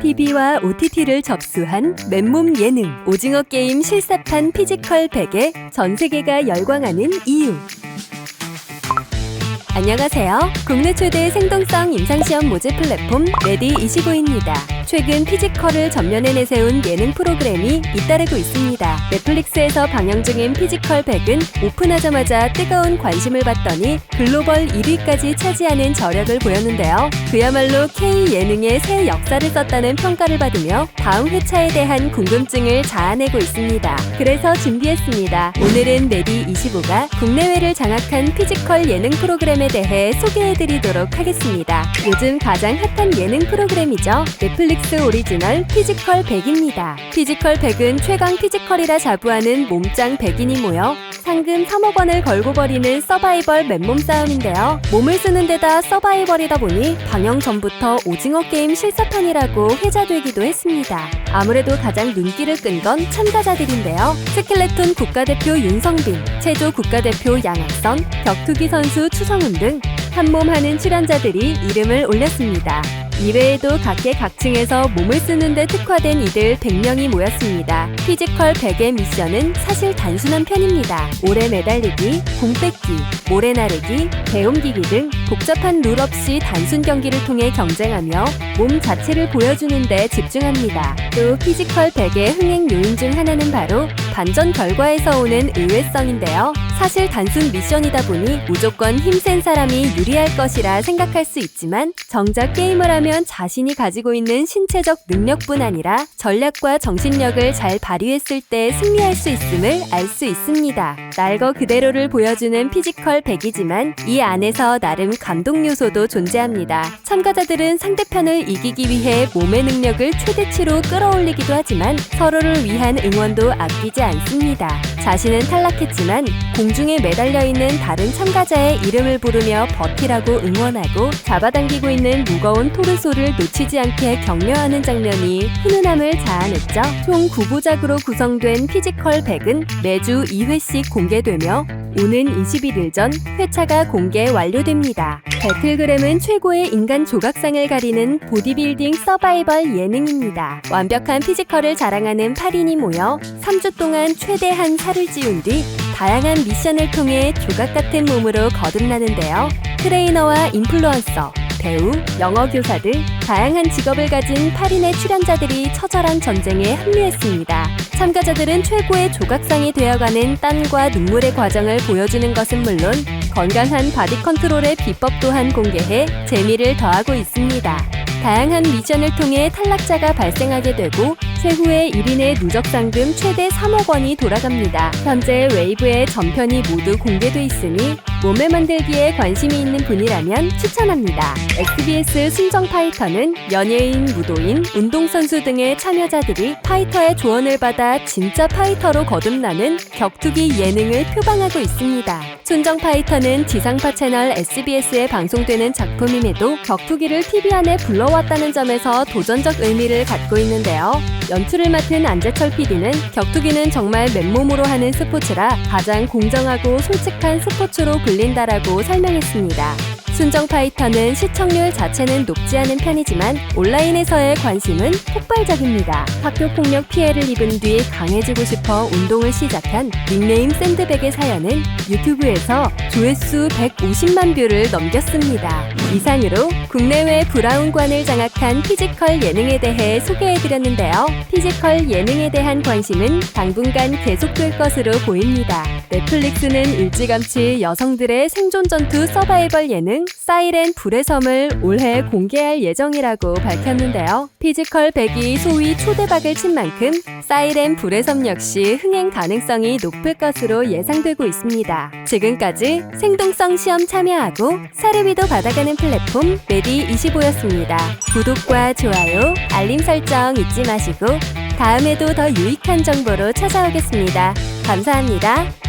TV와 OTT를 접수한 맨몸 예능 오징어 게임 실사판 피지컬 100에 전 세계가 열광하는 이유. 안녕하세요. 국내 최대 생동성 임상시험 모집 플랫폼 레디25입니다. 최근 피지컬을 전면에 내세운 예능 프로그램이 잇따르고 있습니다. 넷플릭스에서 방영 중인 피지컬 100은 오픈하자마자 뜨거운 관심을 받더니 글로벌 1위까지 차지하는 저력을 보였는데요. 그야말로 K 예능의 새 역사를 썼다는 평가를 받으며 다음 회차에 대한 궁금증을 자아내고 있습니다. 그래서 준비했습니다. 오늘은 레디25가 국내외를 장악한 피지컬 예능 프로그램에 대해 소개해드리도록 하겠습니다. 요즘 가장 핫한 예능 프로그램이죠. 넷플릭스 오리지널 피지컬 100입니다. 피지컬 100은 최강 피지컬이라 자부하는 몸짱 100인이 모여 상금 3억 원을 걸고 벌이는 서바이벌 맨몸 싸움인데요. 몸을 쓰는 데다 서바이벌이다 보니 방영 전부터 오징어 게임 실사판이라고 회자되기도 했습니다. 아무래도 가장 눈길을 끈 건 참가자들인데요. 스켈레톤 국가대표 윤성빈, 체조 국가대표 양학선, 격투기 선수 추성훈 등 한 몸 하는 출연자들이 이름을 올렸습니다. 이외에도 각계각층에서 몸을 쓰는데 특화된 이들 100명이 모였습니다. 피지컬 100의 미션은 사실 단순한 편입니다. 오래 매달리기, 공 뺏기, 모래 나르기, 배옮기기 등 복잡한 룰 없이 단순 경기를 통해 경쟁하며 몸 자체를 보여주는 데 집중합니다. 또 피지컬 100의 흥행 요인 중 하나는 바로 반전 결과에서 오는 의외성인데요. 사실 단순 미션이다 보니 무조건 힘센 사람이 유리할 것이라 생각할 수 있지만 정작 게임을 하면 자신이 가지고 있는 신체적 능력뿐 아니라 전략과 정신력을 잘 발휘했을 때 승리할 수 있음을 알 수 있습니다. 날거 그대로를 보여주는 피지컬 100이지만 이 안에서 나름 감동 요소도 존재합니다. 참가자들은 상대편을 이기기 위해 몸의 능력을 최대치로 끌어올리기도 하지만 서로를 위한 응원도 아끼지 않습니다. 자신은 탈락했지만 공중에 매달려 있는 다른 참가자의 이름을 부르며 버티라고 응원하고 잡아당기고 있는 무거운 토르소를 놓치지 않게 격려하는 장면이 훈훈함을 자아냈죠. 총 9부작으로 구성된 피지컬 100은 매주 2회씩 공개되며 오는 21일 전 회차가 공개 완료됩니다. 배틀그램은 최고의 인간 조각상을 가리는 보디빌딩 서바이벌 예능입니다. 완벽한 피지컬을 자랑하는 8인이 모여 3주 동안 최대한 살을 찌운 뒤 다양한 미션을 통해 조각 같은 몸으로 거듭나는데요. 트레이너와 인플루언서, 배우, 영어 교사 등 다양한 직업을 가진 8인의 출연자들이 처절한 전쟁에 합류했습니다. 참가자들은 최고의 조각상이 되어가는 땀과 눈물의 과정을 보여주는 것은 물론 건강한 바디 컨트롤의 비법 또한 공개해 재미를 더하고 있습니다. 다양한 미션을 통해 탈락자가 발생하게 되고 최후의 1인의 누적 상금 최대 3억 원이 돌아갑니다. 현재 웨이브의 전편이 모두 공개돼 있으니 몸매 만들기에 관심이 있는 분이라면 추천합니다. SBS 순정 파이터는 연예인, 무도인, 운동선수 등의 참여자들이 파이터의 조언을 받아 진짜 파이터로 거듭나는 격투기 예능을 표방하고 있습니다. 순정 파이터는 지상파 채널 SBS에 방송되는 작품임에도 격투기를 TV 안에 불러왔다는 점에서 도전적 의미를 갖고 있는데요. 연출을 맡은 안재철 PD는 격투기는 정말 맨몸으로 하는 스포츠라 가장 공정하고 솔직한 스포츠로 불린다라고 설명했습니다. 순정 파이터는 시청률 자체는 높지 않은 편이지만 온라인에서의 관심은 폭발적입니다. 학교 폭력 피해를 입은 뒤 강해지고 싶어 운동을 시작한 닉네임 샌드백의 사연은 유튜브에서 조회수 150만 뷰를 넘겼습니다. 이상으로 국내외 브라운관을 장악한 피지컬 예능에 대해 소개해드렸는데요. 피지컬 예능에 대한 관심은 당분간 계속될 것으로 보입니다. 넷플릭스는 일찌감치 여성들의 생존 전투 서바이벌 예능 사이렌 불의 섬을 올해 공개할 예정이라고 밝혔는데요. 피지컬 100이 소위 초대박을 친 만큼 사이렌 불의 섬 역시 흥행 가능성이 높을 것으로 예상되고 있습니다. 지금까지 생동성 시험 참여하고 사례비도 받아가는 플랫폼 레디25였습니다. 구독과 좋아요, 알림 설정 잊지 마시고 다음에도 더 유익한 정보로 찾아오겠습니다. 감사합니다.